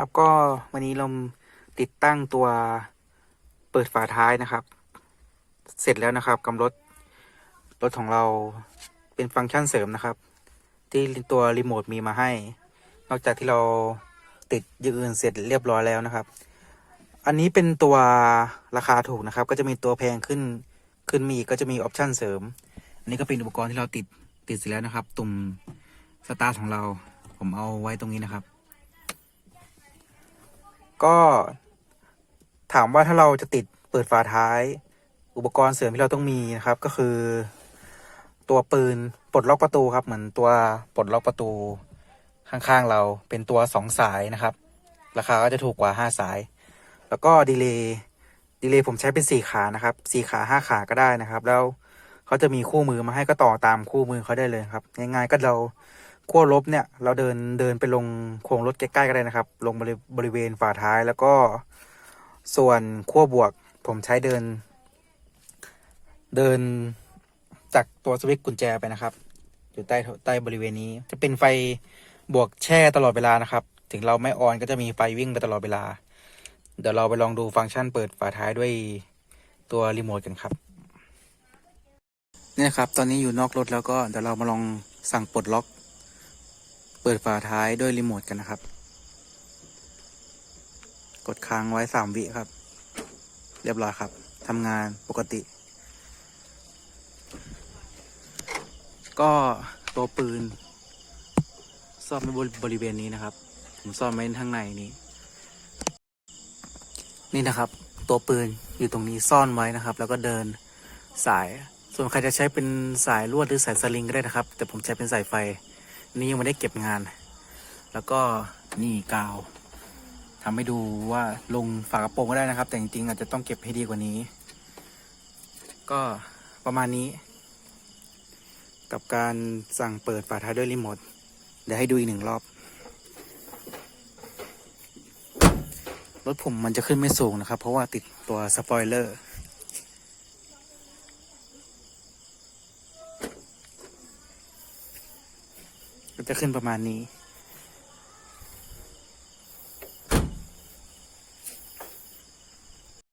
ครับก็วันนี้เราติดตั้งตัวเปิดฝาท้ายนะครับ เสร็จแล้วนะครับกับรถรถของเราเป็นฟังก์ชันเสริมนะครับ ที่ตัวรีโมทมีมาให้ นอกจากที่เราติดอยือื่นเสร็จเรียบร้อยแล้วนะครับ อันนี้เป็นตัวราคาถูกนะครับ ก็จะมีตัวแพงขึ้นขึ้นมีกก็จะมีออปชันเสริม อันนี้ก็เป็นอุปกรณ์ที่เราติดติดเสร็จแล้วนะครับ ตุ่มสตาร์ทของเรา ผมเอาไว้ตรงนี้นะครับ ก็ถามว่าถ้าเราจะติดเปิดฝาท้าย อุปกรณ์เสริมที่เราต้องมีนะครับ ก็คือ ตัวปืนปลดล็อกประตูครับ เหมือนตัวปลดล็อกประตูข้างๆเราเป็นตัวสองสายนะครับ ราคาก็จะถูกกว่าห้าสาย แล้วก็ดีเลย์ดีเลย์ผมใช้เป็นสี่ขานะครับสี่ขาห้าขาก็ได้นะครับ แล้วเขาจะมีคู่มือมาให้ก็ต่อตามคู่มือเขาได้เลยครับง่ายๆก็เรา ขั้วลบเนี่ยเราเดินเดินไปลงโค้งรถใกล้ๆก็ได้นะครับ ลงบริบรเวณฝาท้ายแล้วก็ส่วนขั้วบวก ผมใช้เดิน เดินจากตัวสวิตช์กุญแจไปนะครับ อยู่ใต้ใต้บริเวณนี้ จะเป็นไฟบวกแช่ตลอดเวลานะครับ ถึงเราไม่ออนก็จะมีไฟวิ่งไปตลอดเวลา เดี๋ยวเราไปลองดูฟังก์ชันเปิดฝาท้ายด้วยตัวรีโมทกันครับนี่นะครับ ตอนนี้อยู่นอกรถแล้วก็เดี๋ยวเรามาลองสั่งปลดล็อก เปิดฝาท้ายด้วยรีโมทกันนะครับ กดค้างไว้สามวิครับ เรียบร้อยครับทำงานปกติ ก็ตัวปืน ซ่อนไว้บริเวณนี้นะครับ ผมซ่อนไว้ข้างในนี้ นี่นะครับ ตัวปืนอยู่ตรงนี้ซ่อนไว้นะครับ แล้วก็เดินสาย ส่วนใครจะใช้เป็นสายลวดหรือสายสลิงก็ได้นะครับ แต่ผมใช้เป็นสายไฟ นี่ยังไม่ได้เก็บงาน แล้วก็นี่กาวทำให้ดูว่าลงฝากระโปรงก็ได้นะครับ แต่จริงๆอาจจะต้องเก็บให้ดีกว่านี้ ก็ประมาณนี้ กับการสั่งเปิดฝาท้ายด้วยรีโมทเดี๋ยวให้ดูอีกหนึ่งรอบ รถผมมันจะขึ้นไม่สูงนะครับ เพราะว่าติดตัวสปอยเลอร์ จะขึ้นประมาณนี้